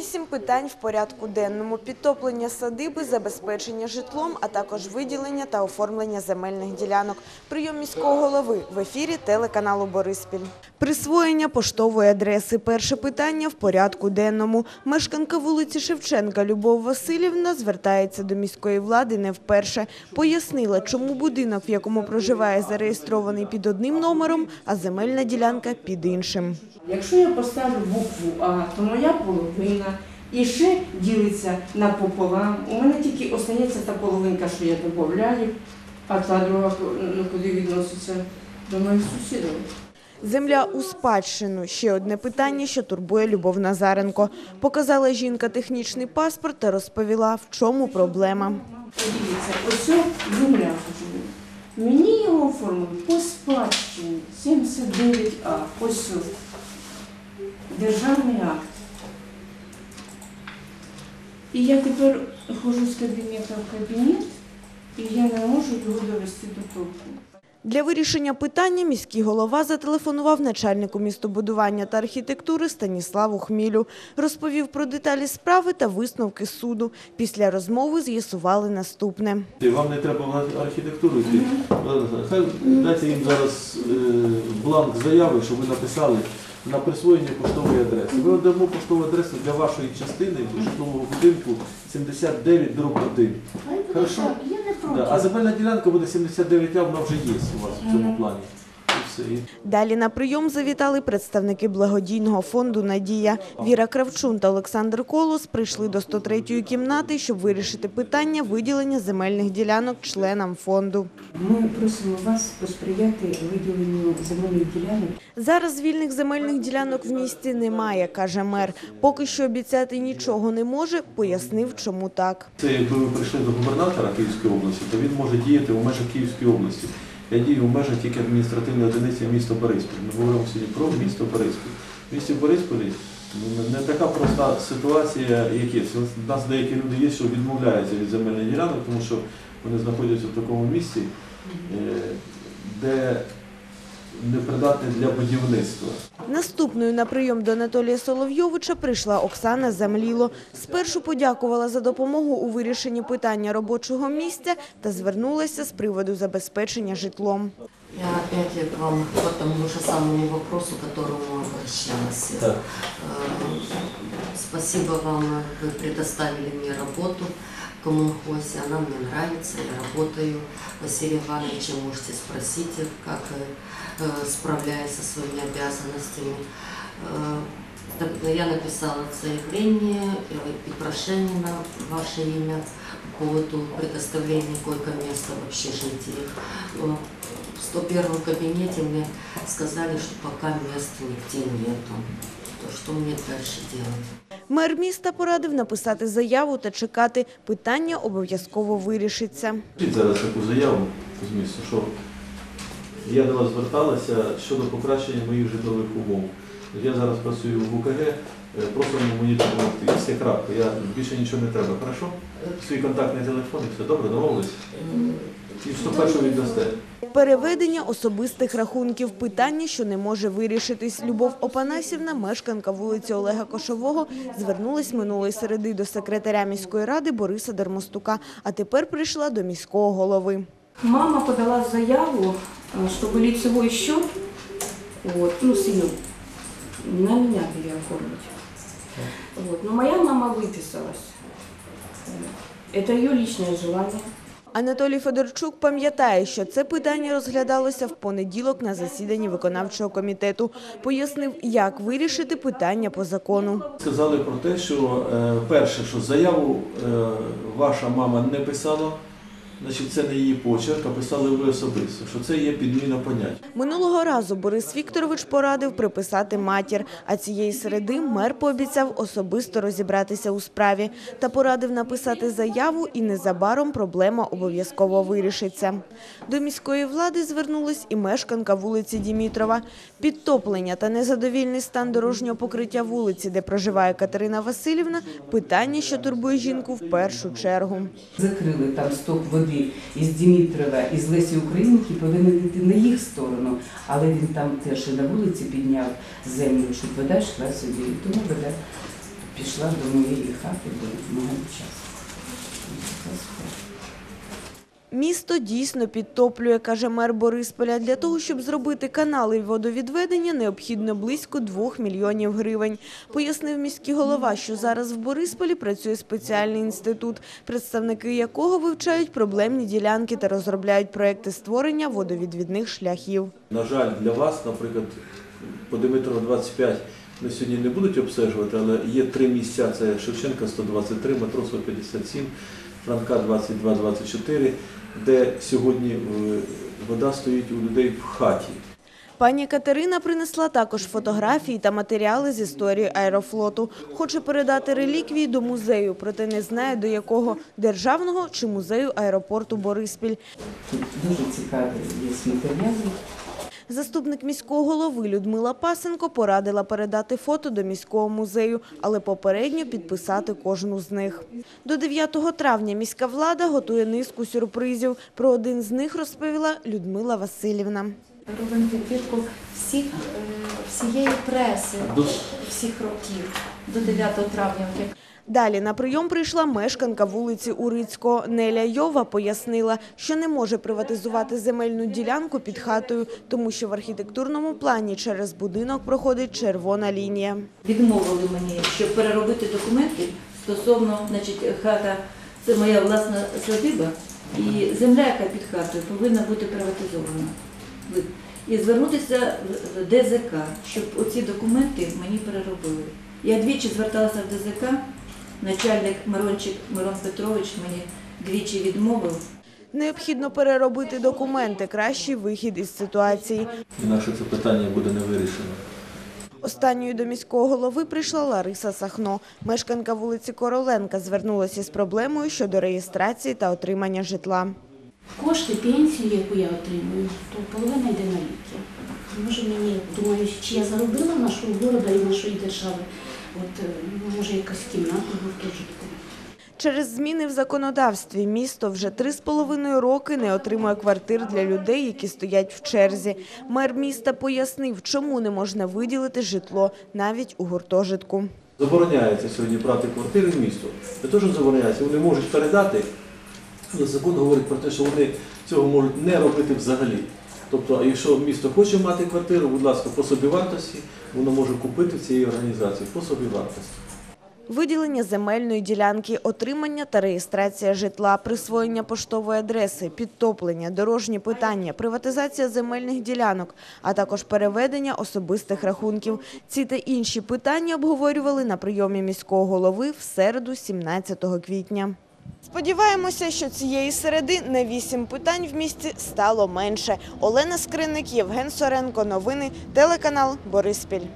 Вісім питань в порядку денному: підтоплення садиби, забезпечення житлом, а також виділення та оформлення земельних ділянок. Прийом міського голови в ефірі телеканалу Бориспіль. Присвоєння поштової адреси. Перше питання в порядку денному. Мешканка вулиці Шевченка Любов Васильівна звертається до міської влади не вперше. Пояснила, чому будинок, в якому проживає, зареєстрований під одним номером, а земельна ділянка під іншим. Якщо я поставлю букву А, то моя половина і ще ділиться напополам. У мене тільки остається та половинка, що я додаю, а та друга, ну, куди відноситься до моїх сусідів. Земля у спадщину – ще одне питання, що турбує Любов Назаренко. Показала жінка технічний паспорт та розповіла, в чому проблема. Подивіться, ось земля. Мені його оформили по спадщині 79А. Ось державний акт. І я тепер ходжу з кабінету в кабінет, і я не можу його довести до толку. Для вирішення питання міський голова зателефонував начальнику містобудування та архітектури Станіславу Хмілю. Розповів про деталі справи та висновки суду. Після розмови з'ясували наступне. Вам не треба в архітектуру йти. Хай дайте їм зараз е, бланк заяви, щоб ви написали на присвоєння поштової адреси. Ми дамо поштову адресу для вашої частини житлового будинку 79 дроб 1. Хорошо? Я не проти. Да. А земельна ділянка буде 79 а вона вже є у вас в цьому плані. І Далі на прийом завітали представники благодійного фонду «Надія». Віра Кравчун та Олександр Колос прийшли до 103-ї кімнати, щоб вирішити питання виділення земельних ділянок членам фонду. Ми просимо вас посприяти виділенню земельних ділянок Зараз вільних земельних ділянок в місті немає, каже мер. Поки що обіцяти нічого не може, пояснив, чому так. Це якби ви прийшли до губернатора Київської області, то він може діяти у межах Київської області. Я дію в межах тільки адміністративної одиниці міста Бориспіль. Ми говоримо сьогодні про місто Бориспіль. В місті Борисполі ну, не така проста ситуація, як є. У нас деякі люди є, що відмовляються від земельних ділянок, тому що вони знаходяться в такому місці, е, де непридатне для будівництва. Наступною на прийом до Анатолія Соловйовича прийшла Оксана Замліло. Спершу подякувала за допомогу у вирішенні питання робочого місця та звернулася з приводу забезпечення житлом. Я опять к вам по тому же самому вопросу, к которому обращалась. Так. Э, Спасибо вам, вы предоставили мне работу коммунхозе, она мне нравится, я работаю. Василия Ивановича можете спросить, как э, э, справляюсь со своими обязанностями. Э, Я написала заявление и прошение на ваше имя по поводу предоставления койко-места в общежитии. В 101 кабинете мне сказали, что пока мест нигде нету. То что мне дальше делать? Мер міста порадив написати заяву та чекати. Питання обов'язково вирішиться. Зараз таку заяву з місту, що я до вас зверталася щодо покращення моїх житлових умов. Я зараз працюю в УКГ, е, просимо мені допомогти. Все крапка, я більше нічого не треба, хорошо? Свій контактний телефон і все добре, домовились? І в 101 віддасте. Переведення особистих рахунків – питання, що не може вирішитись. Любов Опанасівна, мешканка вулиці Олега Кошового, звернулась минулої середи до секретаря міської ради Бориса Дермостука, а тепер прийшла до міського голови. Мама подала заяву, э, чтобы лицевой счет, вот, ну, сыну, на меня переоформить. Вот. Но моя мама выписалась. Это ее личное желание. Анатолій Федорчук пам'ятає, що це питання розглядалося в понеділок на засіданні виконавчого комітету. Пояснив, як вирішити питання по закону. Сказали про те, що е, перше, що заяву е, ваша мама не писала, значить це не її почерк, а писали ви особисто, що це є підміна понять. Минулого разу Борис Вікторович порадив приписати матір, а цієї середи мер пообіцяв особисто розібратися у справі та порадив написати заяву і незабаром проблема обов'язково вирішиться. До міської влади звернулась і мешканка вулиці Дімітрова. Підтоплення та незадовільний стан дорожнього покриття вулиці, де проживає Катерина Васильівна – питання, що турбує жінку в першу чергу. Закрили там сток води із Дімітрова, із Лесі Українки, повинен йти на їх сторону, але він там теж і на вулиці підняв землю, щоб вода йшла собі. Тому вода пішла до моєї хати, до мого часу. Місто дійсно підтоплює, каже мер Борисполя. Для того, щоб зробити канали водовідведення, необхідно близько 2 мільйонів гривень. Пояснив міський голова, що зараз в Борисполі працює спеціальний інститут, представники якого вивчають проблемні ділянки та розробляють проекти створення водовідвідних шляхів. На жаль, для вас, наприклад, по Димитрова 25 ми сьогодні не будуть обстежувати, але є три місця: це Шевченка 123, Матросова 57, Франка 22-24, де сьогодні е, вода стоїть у людей в хаті. Пані Катерина принесла також фотографії та матеріали з історії аерофлоту. Хоче передати реліквії до музею, проте не знає до якого – державного чи музею аеропорту Бориспіль. Тут дуже цікаві є матеріали. Заступник міського голови Людмила Пасенко порадила передати фото до міського музею, але попередньо підписати кожну з них. До 9 травня міська влада готує низку сюрпризів. Про один з них розповіла Людмила Васильівна. Робимо підбірку всіх, е, всієї преси всіх років до 9 травня. Далі на прийом прийшла мешканка вулиці Урицького. Неля Йова пояснила, що не може приватизувати земельну ділянку під хатою, тому що в архітектурному плані через будинок проходить червона лінія. відмовили мені, щоб переробити документи стосовно, значить, хата це моя власна садиба, і земля, яка під хатою, повинна бути приватизована. І звернутися в в ДЗК, щоб оці документи мені переробили. Я двічі зверталася в ДЗК, начальник Мирончик Мирон Петрович мені двічі відмовив. Необхідно переробити документи, кращий вихід із ситуації. Інакше це питання буде не вирішено. Останньою до міського голови прийшла Лариса Сахно. Мешканка вулиці Короленка звернулася з проблемою щодо реєстрації та отримання житла. Кошти, пенсію, яку я отримую, то половина йде на ліки. Може мені, думаю, чи я заробила нашого города і нашої держави, от е, може якась кімната в гуртожитку. Через зміни в законодавстві місто вже три з половиною роки не отримує квартир для людей, які стоять в черзі. Мер міста пояснив, чому не можна виділити житло навіть у гуртожитку. Забороняється сьогодні брати квартири в місто. Не те, що забороняється, вони можуть передати, закон говорить про те, що вони цього можуть не робити взагалі. Тобто, якщо місто хоче мати квартиру, будь ласка, по собівартості, воно може купити в цієї організації по собівартості. Виділення земельної ділянки, отримання та реєстрація житла, присвоєння поштової адреси, підтоплення, дорожні питання, приватизація земельних ділянок, а також переведення особистих рахунків. Ці та інші питання обговорювали на прийомі міського голови в середу, 17 квітня. Сподіваємося, що цієї середи на вісім питань в місті стало менше. Олена Скриник, Євген Соренко. Новини телеканал Бориспіль.